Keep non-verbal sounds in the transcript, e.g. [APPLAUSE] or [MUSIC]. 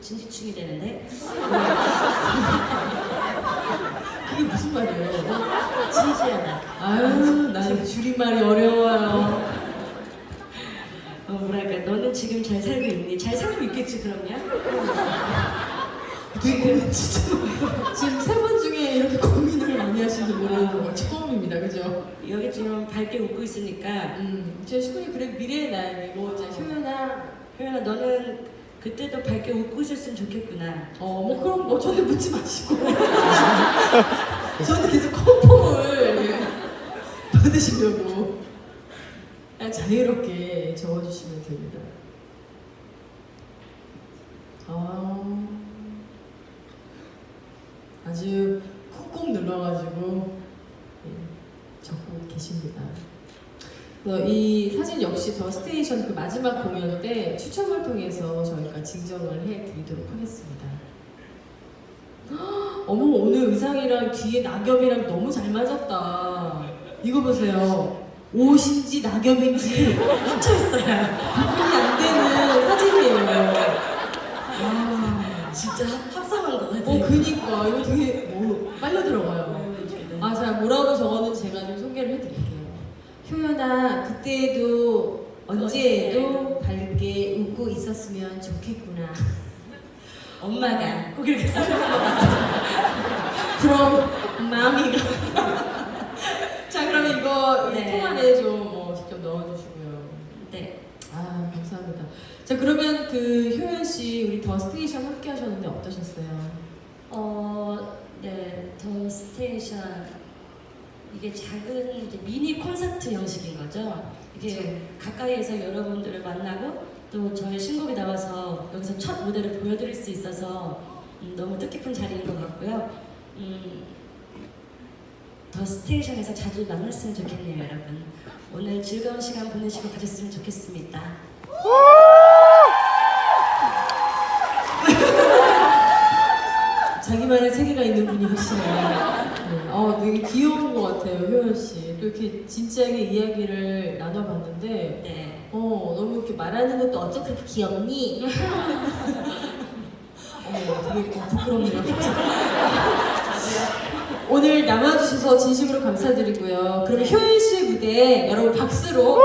진지충이 되는데 그게 무슨 말이에요? 진지하다. 아유, 나는 줄임말이 어려워요. 어, 뭐랄까 너는 지금 잘 살고 있니? 잘 살고 있겠지 그럼요? 되게 진짜 지금 세 번 중에 이렇게 고민을 많이 하시는 분은 뭐 처음입니다, 그죠? 여기 지금 밝게 웃고 있으니까 음, 제 신부님 그래 미래의 나에고 이제 효연아, 효연아 너는 그때도 밝게 웃고 있었으면 좋겠구나. 어, 뭐 그럼 뭐 저한테 묻지 마시고 [LAUGHS] 저한테 계속 컨펌을 받으시려고 그냥 자유롭게 적어주시면 됩니다. 아, 아주 콕콕 눌러가지고 예, 적고 계십니다. 그래서 이 사진 역시 더 스테이션 그 마지막 공연 때 추첨을 통해서 저희가 증정을 해드리도록 하겠습니다. 헉, 어머 오늘 의상이랑 뒤에 낙엽이랑 너무 잘 맞았다. 이거 보세요. 옷인지 낙엽인지 멈춰 있어요. 구분이 안 되는 사진이에요. 와, 진짜 합성한 것 같아. 어 그니까 이거 되게 뭐 빨려 들어가요. 아, 자, 뭐라고 적었는지 제가 좀 소개를 해드릴게요. 효연아, 그때도 언제에도 밝게 웃고 있었으면 좋겠구나. 엄마가 꼭 이렇게 써줄 것 같아. 그럼 마미가. 자, 그러면 이거 네. 통 안에 좀뭐 직접 넣어주시고요. 네. 아, 감사합니다. 자, 그러면 그 효연 씨, 우리 더 스테이션 함께 하셨는데 어떠셨어요? 어, 네, 더 스테이션 이게 작은 이제 미니 콘서트 형식인 거죠. 이게 가까이에서 여러분들을 만나고 또 저의 신곡이 나와서 여기서 첫 무대를 보여드릴 수 있어서 음, 너무 뜻깊은 자리인 것 같고요. 음, 더 스테이션에서 자주 만났으면 좋겠네요, 여러분. 오늘 즐거운 시간 보내시고 가셨으면 좋겠습니다. 자기만의 세계가 있는 분이 계시네요. 네. 어, 되게 귀여운 것 같아요, 효연 씨. 또 이렇게 진지하게 이야기를 나눠봤는데, 네. 어, 너무 이렇게 말하는 것도 어쩜 그렇게 귀엽니? [LAUGHS] 어, 되게 어, 부끄럽네요. 오늘 남아주셔서 진심으로 감사드리고요. 그러면 효연 씨의 무대 여러분 박수로